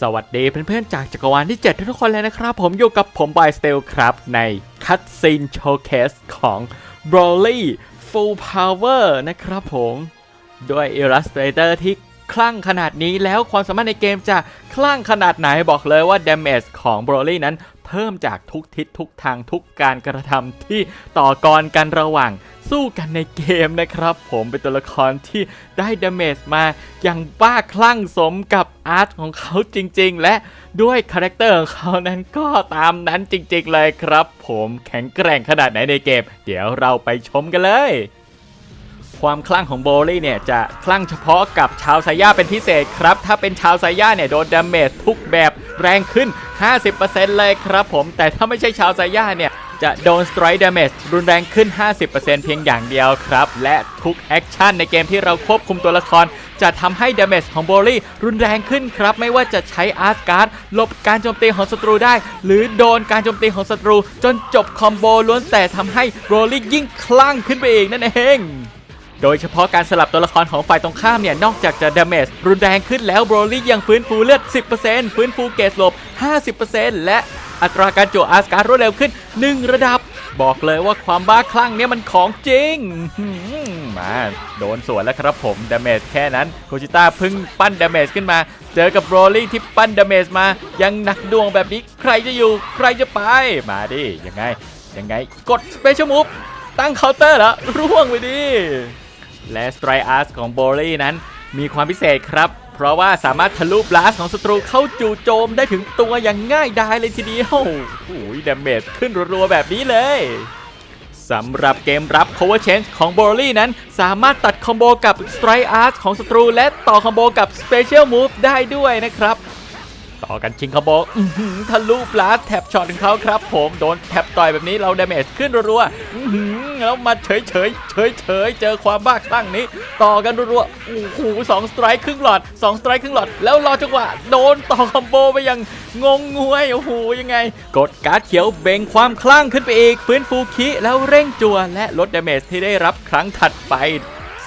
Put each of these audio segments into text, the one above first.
สวัสดีเพื่อนๆจากจักรวาลที่ 7 ทุกคนเลยนะครับ ผมอยู่กับผมบายสเตลครับ ในคัตซีนโชว์เคสของ b r o l y Full Power นะครับผมด้วย Illustrator ที่คลั่งขนาดนี้แล้วความสามารถในเกมจะคลั่งขนาดไหนบอกเลยว่า Damage ของ b r o l y นั้น เพิ่มจากทุกทิศทุกทางทุกการกระทำที่ต่อกรกันระหว่างสู้กันในเกมนะครับ ผมเป็นตัวละครที่ได้ดาเมจมาอย่างบ้าคลั่งสมกับอาร์ตของเขาจริง ๆ และด้วยคาแรคเตอร์ของเขานั้นก็ตามนั้นจริง ๆ เลยครับ ผมแข็งแกร่งขนาดไหนในเกม เดี๋ยวเราไปชมกันเลย ความคลั่งของโบลี่เนี่ยจะคลั่งเฉพาะกับชาวไซย่าเป็นพิเศษครับ ถ้าเป็นชาวไซย่าเนี่ยโดนดาเมจทุกแบบแรงขึ้น 50%เลยครับผม แต่ถ้าไม่ใช่ชาวไซย่าเนี่ยจะโดนสไตร์ดาเมจรุนแรงขึ้น 50%เพียงอย่างเดียวครับ และทุกแอคชั่นในเกมที่เราควบคุมตัวละคร จะทำให้ดาเมจของโบลี่รุนแรงขึ้นครับ ไม่ว่าจะใช้อาร์ตการ์ดหลบการโจมตีของศัตรูได้ หรือโดนการโจมตีของศัตรู จนจบคอมโบล้วนแต่ทำให้โบลี่ยิ่งคลั่งขึ้นไปเอีกนั่นเอง โดยเฉพาะการสลับตัวละครของฝ่ายตรงข้ามเนี่ยนอกจากจะดาเมจรุนแรงขึ้นแล้วโบรลี่ยังฟื้นฟูเลือด 10%ฟื้นฟูเกสลบ 50%และอัตราการโจอาสการรวดเร็วขึ้น 1 ระดับ บอกเลยว่าความบ้าคลั่งเนี่ยมันของจริงมาโดนสวนแล้วครับผมดาเมจแค่นั้นโคจิต้าพิ่งปั้นดาเมจขึ้นมา เจอกับโบรลี่ที่ปั้นดาเมจมา ยังหนักดวงแบบนี้ใครจะอยู่ใครจะไป มาดิยังไง ยังไงกดสเปเชียลมูฟตั้งเคาน์เตอร์แล้วร่วงไปดิ และสไตรอาร์สของโบลี่นั้น มีความพิเศษครับ เพราะว่าสามารถทะลุบลาสของศัตรูเข้าจู่โจมได้ถึงตัวอย่างง่ายดายเลยทีเดียวโอ้ยดาเมจขึ้นรัวๆแบบนี้เลยสำหรับเกมรับ cover change ของโบลี่นั้น สามารถตัดคอมโบกับ strike art ของศัตรู และต่อคอมโบกับ special move ได้ด้วยนะครับ ต่อกันชิงคอมโบทะลุบลาสแท็บช็อตของเขาครับ ผมโดนแท็บต่อยแบบนี้เราดาเมจขึ้นรัวๆ แล้วมาเฉยเฉยเฉยเฉยเจอความบ้าคลั่งนี้ ต่อกันรัวๆโอ้โหสองสไตร์ครึ่งหลอดสองสไตร์ครึ่งหลอดแล้วรอจังหวะโดนต่อคอมโบไปอยังงงงวยโอ้โหยังไง กดการ์ดเขียวเบ่งความคลั่งขึ้นไปอีกฟื้นฟูคิแล้วเร่งจัวและลดดาเมจที่ได้รับครั้งถัดไป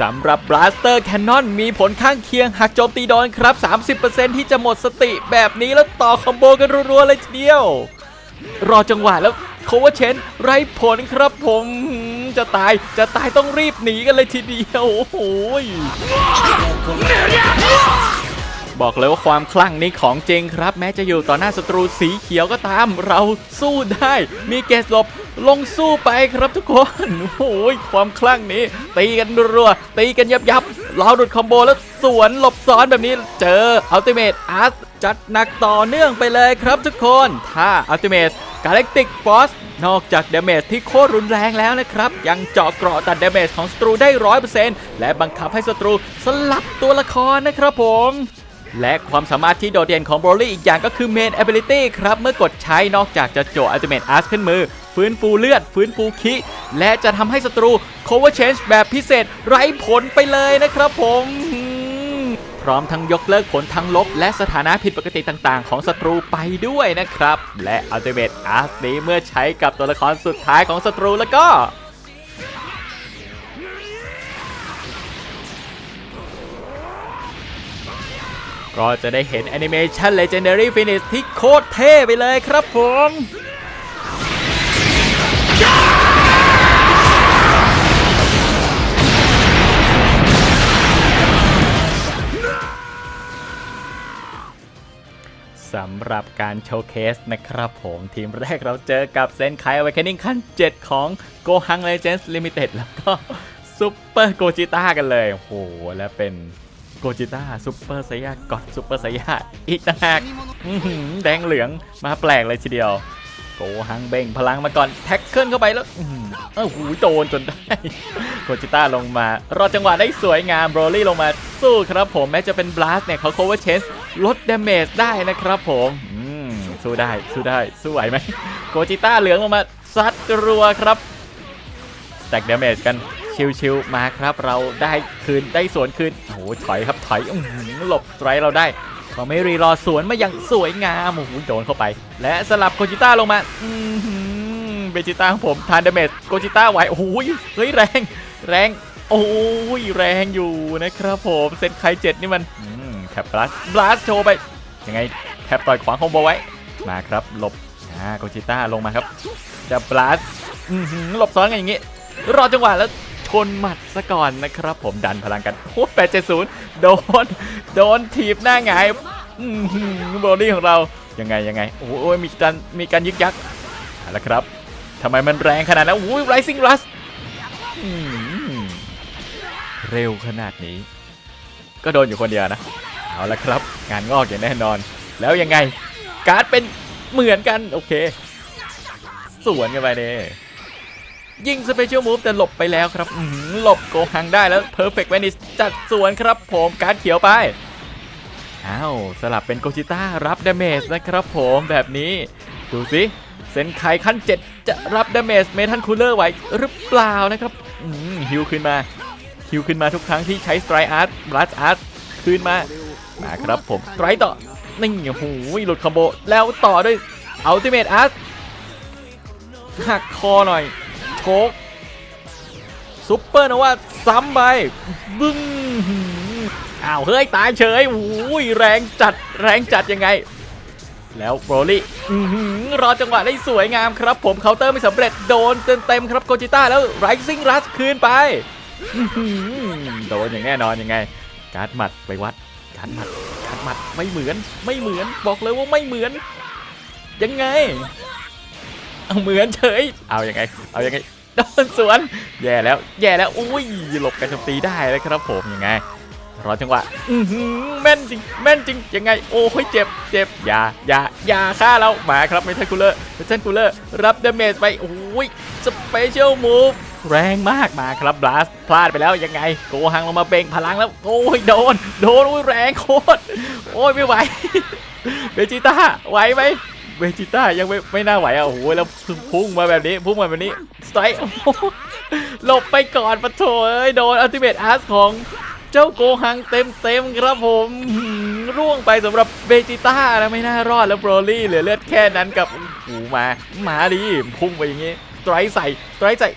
สำหรับ Blaster Cannon มีผลข้างเคียงหากโจมตีโดนครับ 30%ที่จะหมดสติแบบนี้แล้วต่อคอมโบกันรัวๆเลยทีเดียว รอจังหวะแล้วโคเวเชน ไร้ผลครับผม จะตายจะตายต้องรีบหนีกันเลยทีเดียวโอ้โหยบอกเลยว่าความคลั่งนี้ของจริงครับ แม้จะอยู่ต่อหน้าศัตรูสีเขียวก็ตาม เราสู้ได้ มีเกสหลบลงสู้ไปครับทุกคนโอ้โหยความคลั่งนี้ ตีกันรัวตีกันยับยับเราดุดคอมโบแล้วสวนหลบซ้อนแบบนี้เจออัลติเม e อาร์ตจัดหนักต่อเนื่องไปเลยครับทุกคน ถ้าอัลติเม e กาแล็กติกฟอสนอกจากดาเมจที่โคตรรุนแรงแล้วนะครับ ยังเจาะเกราะตัดดาเมจของศัตรูได้ร้อยเปอร์เซ็นต์และบังคับให้ศัตรูสลับตัวละครนะครับผมและความสามารถที่โดดเด่นของโบรลี่อีกอย่างก็คือ Main Ability ครับ เมื่อกดใช้นอกจากจะโจ Ultimate Arts ขึ้นมือ ฟื้นฟูเลือด ฟื้นฟูคิ และจะทำให้ศัตรู Cover Change แบบพิเศษไร้ผลไปเลยนะครับผม พร้อมทั้งยกเลิกผลทั้งลบ และสถานะผิดปกติต่างๆ ของศัตรูไปด้วยนะครับ และ Ultimate Arts นี้เมื่อใช้กับตัวละครสุดท้ายของศัตรูแล้วก็ก็จะได้เห็นแอนิเมชัน Legendary Finish ที่โคตรเท่ไปเลยครับผม สำหรับการโชว์เคสนะครับผมทีมแรกเราเจอกับเซนไค a อ a เ e น i n g ขั้น 7 ของ g o h ั n g Legends Limited แล้วก็ซูเปอร์โกจิต้ากันเลยโอ้โหและเป็นโกจิต้าซูเปอร์ไซยากอดซูเปอร์ไซยาอีกต่างหากแดงเหลืองมาแปลกเลยทีเดียว กฮังเบ่งพลังมาก่อนแท็กเกิลเข้าไปแล้วอื้อหือเอ้าหูโดนจนได้โกจิต้าลงมารอจังหวะได้สวยงามโบรลี่ลงมาสู้ครับผมแม้จะเป็นบลัสเนี่ยเขา cover chase ลดดาเมจได้นะครับผมสู้ได้สู้ได้สู้ไหวไหมโกจิต้าเหลืองลงมาซัดรัวครับแต็กดาเมจกันชิวๆมาครับเราได้คืนได้สวนคืนโอ้โหถอยครับถอยอหลบสไตรค์เราได้ เขาไม่รีรอสวนมาอย่างสวยงามโอ้โหโดนเข้าไป และสลับโกจิต้าลงมาอื้อหือเบจิต้าของผมทานดาเมจโกจิต้าไหวโอ้โหเฮ้ยแรง แรง โอ้ยแรงอยู่นะครับผมเซนไคเจ็ดนี่มันแคปบลัสบลัสโชว์ไปยังไงแทบต่อยขวางคอมโบไว้มาครับหลบอ่าโกจิต้าลงมาครับจะบลัสอื้อหือหลบซ้อนกันอย่างงี้ รอจังหวะแล้ว ชนหมัดซะก่อนนะครับ ผมดันพลังกันโอ้แปดเจ็ดศูนย์โดน โดนถีบหน้าหงายบอหือโบลี่ของเรา ยังไงยังไง โอ้โหมีการมีการยึกยักเอาละครับทำไมมันแรงขนาดนั้นโอ้ยไรซิงรัสเร็วขนาดนี้ ก็โดนอยู่คนเดียวนะ เอาละครับ งานงอกอย่างแน่นอน แล้วยังไง การ์ดเป็นเหมือนกัน โอเค สวนกันไปเด้ยิ ยิงสเปเชียลมูฟแต่หลบไปแล้วครับหลบโกหังได้แล้วเพอร์เฟกต์แวนิสจัดสวนครับผมการ์ดเขียวไปอ้าวสลับเป็นโกจิต้ารับดาเมจนะครับผมแบบนี้ดูสิเซนไคขั้น 7 จะรับดาเมจเมทัลคูลเลอร์ไหวหรือเปล่านะครับฮิวขึ้นมาฮิวขึ้นมาทุกครั้งที่ใช้สไตร์อาร์ตบลัสอาร์ตคืนมามาครับผมสไตร์ต่อนี่โอ้โหหลุดคอมโบแล้วต่อด้วยอัลติเม e อาร์ตหักคอหน่อย โชกซุปเปอร์นะว่าซ้ำไปบึ้งอ้าวเฮ้ยตายเฉยโอ้ยแรงจัดแรงจัดยังไง แล้วโบรลี่รอจังหวะได้สวยงามครับ ผมเคาน์เตอร์ไม่สำเร็จโดนเต็มๆครับโกจิต้าแล้วไรซิ่งรัสคืนไปโดนอย่างแน่นอนยังไง การ์ดหมัดไปวัด การ์ดหมัดการ์ดหมัดไม่เหมือนไม่เหมือนบอกเลยว่าไม่เหมือน ยังไง เอาเหมือนเฉยเอายังไง เอายังไงโดนสวน แย่แล้ว แย่แล้ว อุ้ย หลบกันโจมตีได้แล้วครับผมยังไง รอจังหวะ อือหือแม่นจริง แม่นจริง ยังไง โอ้ยเจ็บ เจ็บ อย่า อย่า อย่าฆ่าเรามาครับเมทัลคูลเลอร์เมทัลคูลเลอร์รับดาเมจไป โอ้ย สเปเชียลมูฟ แรงมากมาครับบลัสพลาดไปแล้วยังไง โกหังลงมาเบ่งพลังแล้ว โอ้ย โดน โดนอุ้ยแรงโคตร โอ้ยไม่ไหว เบจิต้า ไหวไหม เบจิต้ายังไม่ไม่น่าไหวอะโอ้โหแล้วพุ่งมาแบบนี้พุ่งมาแบบนี้สไตร์หลบไปก่อนปะโถเอ้ยโดนอัลติเมทอาร์ตของเจ้าโกหังเต็มเต็มครับผมร่วงไปสำหรับเบจิต้านะไม่น่ารอดแล้วโบรลี่เหลือเลือดแค่นั้นกับหูมามาดีพุ่งไปอย่างงี้สไตรใส่สไตรใส่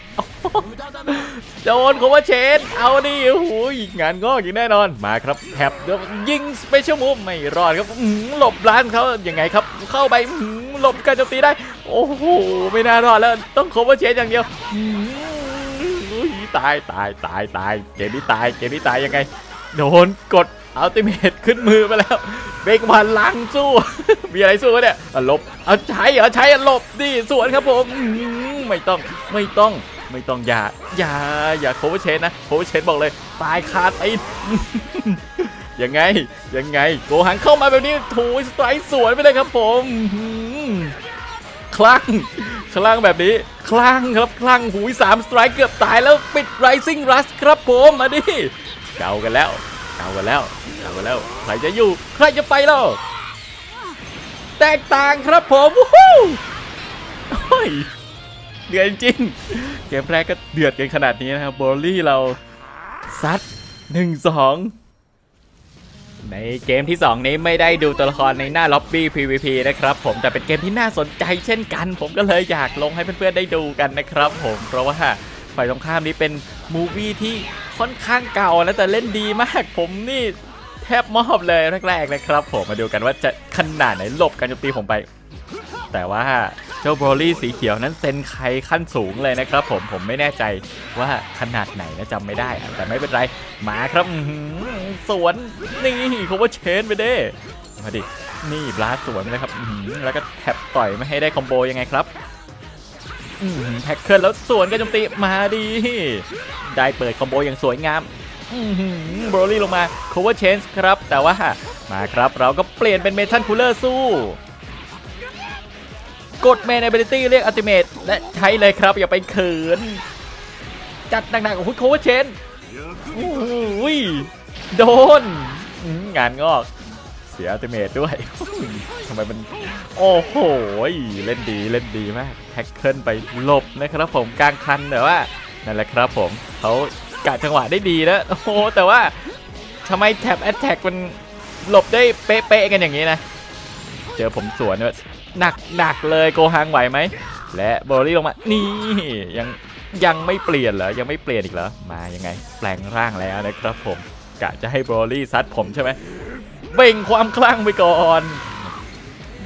โอ้โหโดนเขาว่าเชนเอาดิโอ้โหงานงอกอย่างแน่นอนมาครับแถบเดี๋ยวยิงสเปเชียลมูฟไม่รอดครับหลบร้านเขายังไงครับเข้าไปหลบการโจมตีได้ โอ้โหไม่น่ารอดแล้วต้องเขาว่าเชนอย่างเดียวตายตายตายตายเกมนี้ตายเกมนี้ตายยังไงโดนกดอัลติเมทขึ้นมือไปแล้วเบกพันลังสู้ มีอะไรสู้เนี่ยหลบเอาใช้เหรอใช้หลบดิสวนครับผมไม่ต้องไม่ต้อง ไม่ต้องอย่าอย่าอย่าโคเวอร์เชนนะโคเวอร์เชนบอกเลยตายคาตีนยังไงยังไงโกหังเข้ามาแบบนี้ถูสไตร์สวนไปเลยครับผมคลั่งคลั่งแบบนี้คลั่งครับคลั่งหูยสามสไตร์เกือบตายแล้วปิด Rising Rush ครับผมมาดิเก่ากันแล้วเก่ากันแล้วเก่ากันแล้วใครจะอยู่ใครจะไปแล้ว แตกต่างครับผมวู้ฮู้โอ้ย เดือดจริงเกมแรกก็เดือดกันขนาดนี้นะครับโบลลี่เราซัดหนึ่งสองในเกมที่ 2 นี้ไม่ได้ดูตัวละครในหน้าล็อบบี้ PVP นะครับผมแต่เป็นเกมที่น่าสนใจเช่นกัน ผมก็เลยอยากลงให้เพื่อนๆได้ดูกันนะครับผมเพราะว่าฝ่ายตรงข้ามนี้เป็นมูวี่ที่ค่อนข้างเก่านะแต่เล่นดีมาก ผมนี่แทบมอบเลยแรกๆนะครับผมมาดูกันว่าจะขนาดไหนหลบการโจมตีผมไป แต่ว่าเจ้าโบรลี่สีเขียวนั้นเซนใครขั้นสูงเลยนะครับ ผมผมไม่แน่ใจว่าขนาดไหนนะจำไม่ได้ แต่ไม่เป็นไรมาครับสวนนี่เขาว่าเชนไปเด้มาดินี่บลาสสวนเลยครับแล้วก็แท็บต่อยไม่ให้ได้คอมโบยังไงครับแท็กเกิลแล้วสวนกันโจมตีมาดี ได้เปิดคอมโบอย่างสวยงามโบรลี่ลงมา cover change ครับ แต่ว่ามาครับเราก็เปลี่ยนเป็นเมทัลคูลเลอร์สู้ กดเมน ability เรียกอัลติเมทและใช้เลยครับ อย่าไปเขิน จัดหนักๆของพุทโคเวเชนโอ้ยโดน งานงอก เสียอัลติเมทด้วยทำไมมัน โอ้โห เล่นดีเล่นดีมากแท็กเกิลไปหลบนะครับผมกลางคันแต่ว่า นั่นแหละครับผมเขากะจังหวะได้ดีแล้วโอ้โห แต่ว่าทำไมแท็บแอตแทกมันหลบได้เป๊ะๆกันอย่างนี้นะ เจอผมสวนเนี่ย หนักหนักเลยโกฮังไหวไหม และโบลี่ลงมา นี่ยังยังไม่เปลี่ยนเหรอ ยังไม่เปลี่ยนอีกเหรอ มายังไง แปลงร่างแล้วนะครับผม กะจะให้โบลี่ซัดผมใช่ไหมเบ่งความคลั่งไปก่อน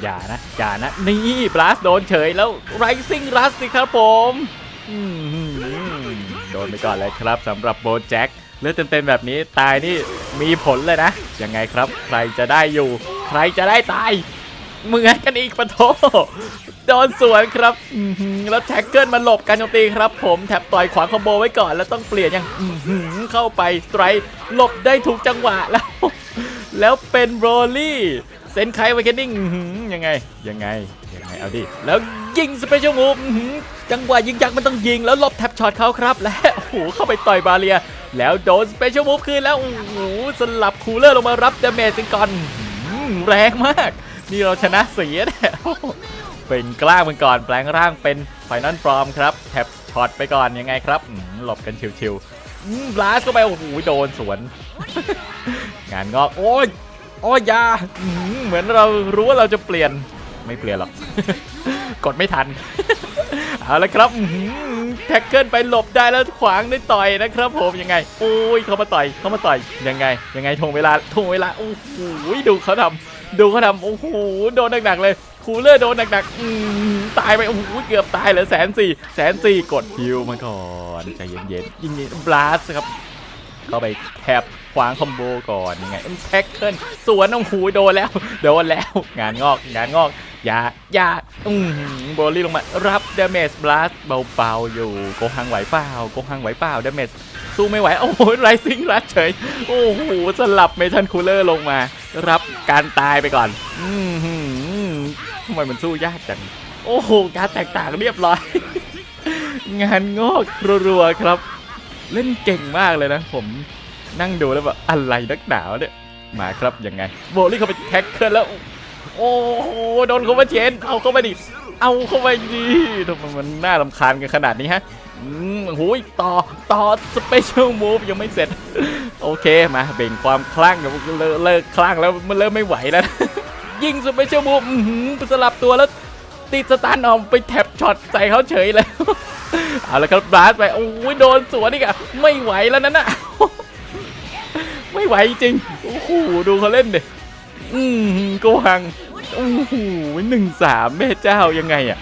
อย่านะอย่านะ นี่บลัสโดนเฉยแล้วไรซิ่งรัสสิครับผมโดนไปก่อนเลยครับสำหรับโบแจ็คเลือดเต็มๆแบบนี้ตายนี่มีผลเลยนะ ยังไงครับ ใครจะได้อยู่ ใครจะได้ตาย เหมือนกันอีกปะโถโดนสวนครับแล้วแท็กเกิลมาหลบการโจมตีครับผมแท็บต่อยขวางคอมโบไว้ก่อน แล้วต้องเปลี่ยนยังเข้าไปสไตร์หลบได้ถูกจังหวะแล้ว แล้วเป็นโรลี่เซนไคไวเคนดิ้งยังไง ยังไง ยังไง เอาดิ แล้วยิงสเปเชียลมูฟจังหวะยิงยักษ์มันต้องยิงแล้วหลบแท็บช็อตเขาครับ และโอ้โหเข้าไปต่อยบาเลีย แล้วโดนสเปเชียลมูฟคืนแล้วโอ้โหสลับคูลเลอร์ลงมารับเดเมจกันก่อนแรงมาก นี่เราชนะเสียเนี่ยเป็นกล้างมันก่อนแปลงร่างเป็นไฟนอลฟรอมครับแท็บช็อตไปก่อนยังไงครับหลบกันชิวๆบลาสเข้าไปโอ้โหโดนสวน งานงอกโอ้ยโอ้ยอยาเหมือนเรารู้ว่าเราจะเปลี่ยนไม่เปลี่ยนหรอก กดไม่ทัน เอาละครับแท็กเกิลไปหลบได้แล้วขวางได้ต่อยนะครับผมยังไงโอ้ยเขามาต่อยเขามาต่อยยังไง ยังไงทวงเวลาทวงเวลาโอ้โหดูเขาทำ ดูเขาทำโอ้โหโดนหนักๆเลยคูลเลอร์โดนหนักๆตายไปโอ้โหเกือบตายเหลือแสนสี่แสนสี่กดฮิวมาก่อนใจเย็นๆยิงบลัสครับเข้าไปแทบ ขวางคอมโบก่อนยังไงแท็กเกิลสวนโอ้โหโดนแล้ว โดนแล้ว งานงอก งานงอกอย่าอย่าอืมโบลี่ลงมา รับดเมจบลัสเบาๆ อยู่โกหังไหวเปล่าโกหังไหวเปล่าดเมจสู้ไม่ไหว โอ้โหไรซิงรัดเฉย โอ้โห สลับเมทันคูลเลอร์ลงมา รับการตายไปก่อน อืมทำไมมันสู้ยากจัง โอ้โห การแตกต่างเรียบร้อย งานงอกรัวๆครับ เล่นเก่งมากเลยนะผม นั่งดูแล้วแบบอะไรนักหนาวเนี่ยมาครับยังไง โบลี่เขาไปแท็กเกิลแล้ว โอ้โหโดนเขามาเชนเอาเข้าไปดิเอาเข้าไปดิทำไมมันน่ารำคาญกันขนาดนี้ฮะอืมหูยต่อต่อสเปเชียลมูฟยังไม่เสร็จ โอเคมาเบ่งความคลั่งกับเลิกเลิกคลั่งแล้วมันเริ่มไม่ไหวแล้ว ยิงสเปเชียลมูฟอื้อหือสลับตัวแล้วติดสตาร์ออมไปแท็บช็อตใส่เขาเฉยเลยเอาละครับบลัสไปโอ้ยโดนสวนอีกอะไม่ไหวแล้วนั่นน่ะ ไม่ไหวจริง โอ้โห ดูเขาเล่นดิอืมกวังโอ้โหหนึ่งสามแม่เจ้ายังไงอะ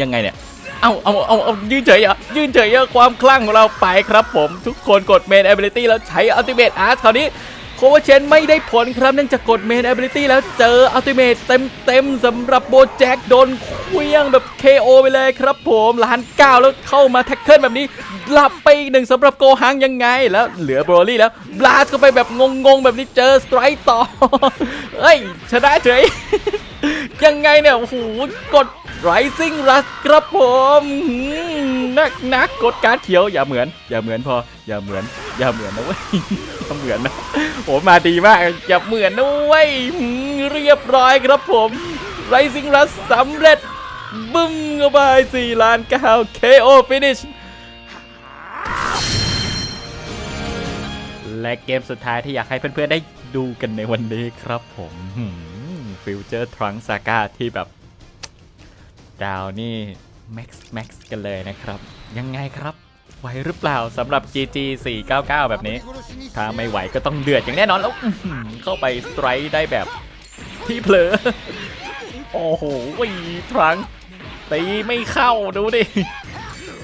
ยังไงเนี่ย เอาเอาเอาเอายืนเฉยอะยืนเฉยเหรอความคลั่งของเราไปครับผม ทุกคนกดเมนแอบิลิตี้แล้วใช้อัลติเมทอาร์ตคราวนี้ โคเวเชนไม่ได้ผลครับเนื่องจากกดเมน ability แล้วเจอ ultimate เต็มเต็มสำหรับโบแจ็คโดนเคลี้ยงแบบ KO ไปเลยครับผมล้านเก้าแล้วเข้ามาแท็กเกิลแบบนี้หลับไปอีกหนึ่งสำหรับโกฮังยังไง แล้วเหลือโบรลี่แล้วบลาสเข้าไปแบบงงๆ แบบนี้เจอสไตร์ต่อเอ้ยชนะเฉยยังไงเนี่ยโอ้โหกด Rising Rush ครับผม นักนักกดการ์ดเขียวอย่าเหมือน อย่าเหมือนพอ อย่าเหมือน อย่าเหมือนนะเว้ยอย่าเหมือนนะโอ้มาดีมากอย่าเหมือนนะเว้ยเรียบร้อยครับผม Rising Rush สำเร็จบึ้มเข้าไป4ล้าน9 KO finish และเกมสุดท้ายที่อยากให้เพื่อนๆได้ดูกันในวันนี้ครับผมฟิวเจอร์ทรังซากาที่แบบ ดาวนี่ แม็กซ์แม็กซ์กันเลยนะครับ ยังไงครับไหวหรือเปล่าสำหรับ GG 499 แบบนี้ ถ้าไม่ไหวก็ต้องเดือดอย่างแน่นอนแล้วเข้าไปสไตร์ได้แบบที่เผลอ โอ้โหทรังตีไม่เข้าดูดิ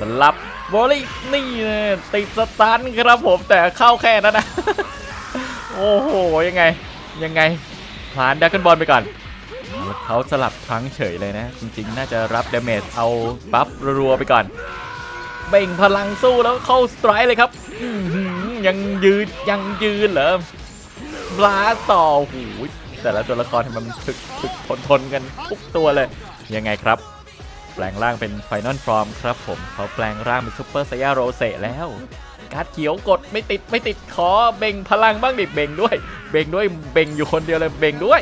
สลับบอลลี่นี่เลยติดสตันครับผมแต่เข้าแค่นั้นนะ โอ้โห ยังไง ยังไงผ่านดักกันบอลไปก่อน เขาสลับครั้งเฉยเลยนะ จริงๆ น่าจะรับเดเมจเอาบัฟรัวๆไปก่อน เบ่งพลังสู้แล้วเข้าสไตร์เลยครับยังยืนยังยืนเหรอบลาต่อหูแต่ละตัวละครทำไมมันถึกถึกทนทนกันทุกตัวเลย ยังไงครับ แปลงร่างเป็นไฟนอลฟอร์มครับผมเขาแปลงร่างเป็นซูเปอร์ไซยาโรเซแล้วการ์ดเขียวกดไม่ติดไม่ติดขอเบ่งพลังบ้างดิเบ่งด้วย เบ่งด้วยเบ่งอยู่คนเดียวเลยเบ่งด้วย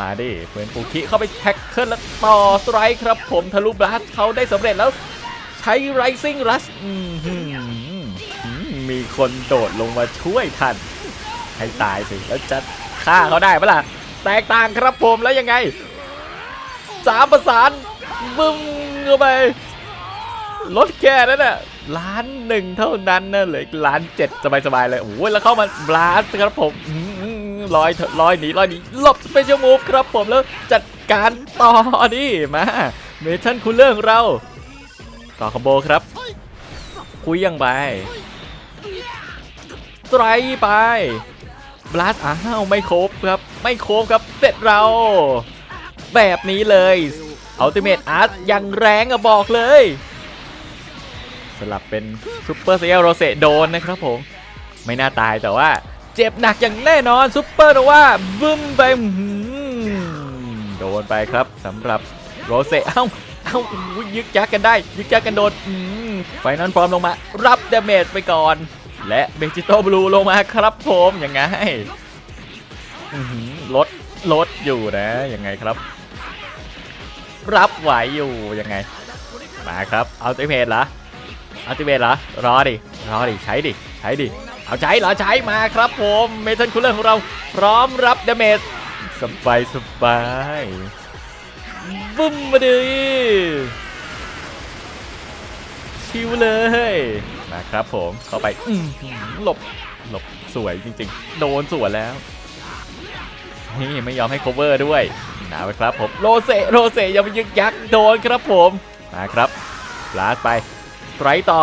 มาดิเฟื่อนปูคิเข้าไปแท็กเกิลแล้วต่อสไตร์ครับ ผมทะลุบลัสเขาได้สำเร็จแล้ว ใช้ Rising Rush อื้อหือหือมีคนโดดลงมาช่วยทัน ให้ตายสิ แล้วจะฆ่าเขาได้ปะล่ะ แตกต่างครับผมแล้วยังไงสามประสานบึ้มเข้าไปลดแค่นั้นน่ะล้านหนึ่งเท่านั้นนะเหลืออีกล้านเจ็ดสบายๆเลยโอ้ยแล้วเข้ามาบลาสครับผม ลอยเถอะลอยหนีลอยหนีหลบสเปเชียลมูฟครับผมแล้วจัดการต่อดิมาเมทันคูลเลอร์ของเราต่อคอมโบครับ คุยยังไปไตรไปบลัสอ้าวไม่ครบครับ ไม่ครบครับเสร็จเรา แบบนี้เลยอัลติเม e อาร์ตยังแรงอะบอกเลย สลับเป็นซูเปอร์เซียโรเซโดนนะครับผม ไม่น่าตายแต่ว่า เจ็บหนักอย่างแน่นอนซูเปอร์โนว่าบึ้มไปอื้อหือโดนไปครับสำหรับโรเซเอ้าเอ้ายึกยักกันได้ ยึกยักกันโดนไฟนอลฟอร์มลงมา รับเดเมจไปก่อน และเบจิโตบลูลงมาครับผมยังไงลดลดอยู่นะยังไงครับ รับไหวอยู่ยังไง มาครับอัลติเมทเหรออัลติเมทเหรอรอดิรอดิใช้ดิใช้ดิ เอาใช้เหรอใช้มาครับผมเมทัลคูลเลอร์ของเราพร้อมรับดาเมจสบายสบายบึ้มมาดิชิวเลยมาครับผมเข้าไปหลบหลบสวยจริงๆ โดนสวนแล้วนี่ไม่ยอมให้ cover ด้วยนะครับผมโรเซโรเซยังไปยึกยักโดนครับผมมาครับลาดไปไตรต่อ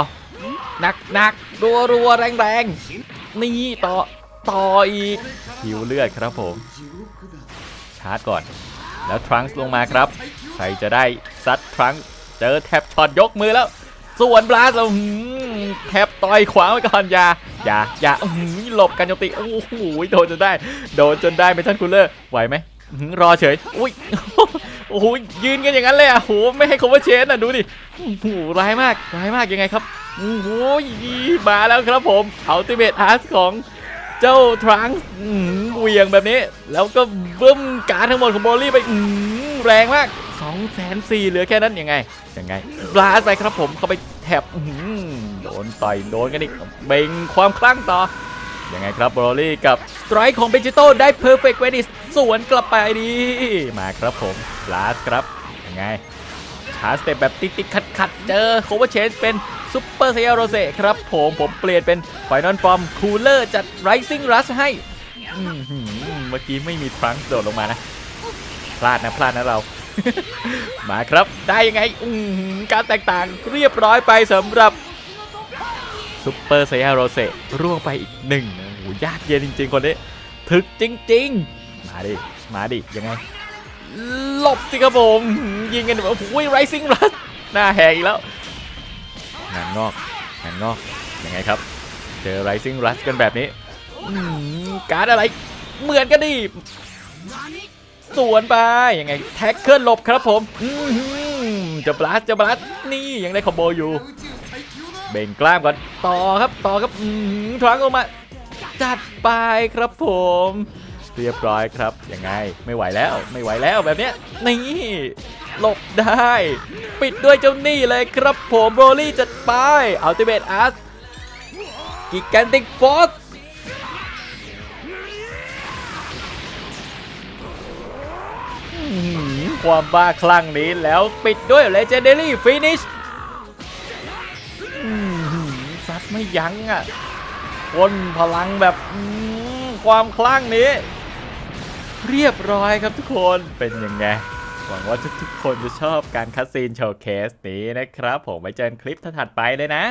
หนักหนัก รัวรัวแรงแรงนี่ต่อต่ออีกหิวเลือดครับผมชาร์จก่อน แล้วทรังส์ลงมาครับ ใครจะได้ซัดทรังส์เจอแท็บช็อตยกมือแล้ว ส่วนบลาสอื้อหือแท็บต่อยขวางไว้ก่อนอย่าอย่าอย่าหลบกันโจมตีโอ้โหโดนจนได้ โดนจนได้เมทัลคูลเลอร์ไหวไหมรอเฉยอุ้ยโอ้โหยืนกันอย่างนั้นเลยอะโหไม่ให้คอมเวอร์เชนอะดูดิโอ้โหร้ายมากร้ายมากยังไงครับ โอ้โหมาแล้วครับผมอัลติเมทอาร์ตของเจ้าทรังส์หือเหวียงแบบนี้ แล้วก็บึ้มการทั้งหมดของบอลลี่ไปอื้อหือแรงมาก2องแสนสี่เหลือแค่นั้นยังไง ยังไงบลาสไปครับผมเข้าไปแถบอื้อหือโดนต่อยโดนกันอีกเบ่งความคลั่งต่อ ยังไงครับบรอลี่กับสไตร์ของเบจิโต้ได้เพอร์เฟกต์เวนิสสวนกลับไปดี มาครับผมลาสครับ ยังไงชาร์จสเต็ปแบบติดติดขัดขัดๆเจอโคเวอร์เชนเป็น ซุปเปอร์เซียโรเซครับผมผมเปลี่ยนเป็นไฟนอลฟอร์มคูลเลอร์จัดไรซิ่งรัชให้เมื่อกี้ไม่มีทรังก์โดดลงมานะพลาดนะพลาดนะเรา มาครับได้ยังไงการแตกต่างเรียบร้อยไปสำหรับซุปเปอร์ไซยาโรเซร่วงไปอีกหนึ่งโอ้โหยากเย็นจริง ๆ คนนี้ถึกจริง ๆ มาดิ มาดิ ยังไง หลบสิครับผม ยิงกันแบบโอ้ยไรซิ่งรัสหน้าแหกอีกแล้ว งานงอกงานงอกยังไงครับ เจอไรซิ่งรัสกันแบบนี้การดอะไร เหมือนกันดิสวนไปยังไงแท็กเกิลหลบครับผมจะบลัสจะบลัสนี่ยังได้คอมโบอยู่ เบ่งกล้ามก่อนต่อครับต่อครับทรังออกมา จัดไปครับผม เรียบร้อยครับยังไงไม่ไหวแล้วไม่ไหวแล้วแบบเนี้ยนี่หลบได้ ปิดด้วยเจ้านี่เลยครับผมโรลี่จัดไปอัลติเมทอาร์ตกิแกนติกฟอสความบ้าคลั่งนี้แล้วปิดด้วย Legendary Finish อื้อหือซัดไม่ยั้งอะพ่นพลังแบบความคลั่งนี้ เรียบร้อยครับทุกคนเป็นยังไง หวังว่าทุกๆคนจะชอบการคัดซีนโชว์เคสนี้นะครับ ผมไว้เจอคลิปถัดไปเลยนะ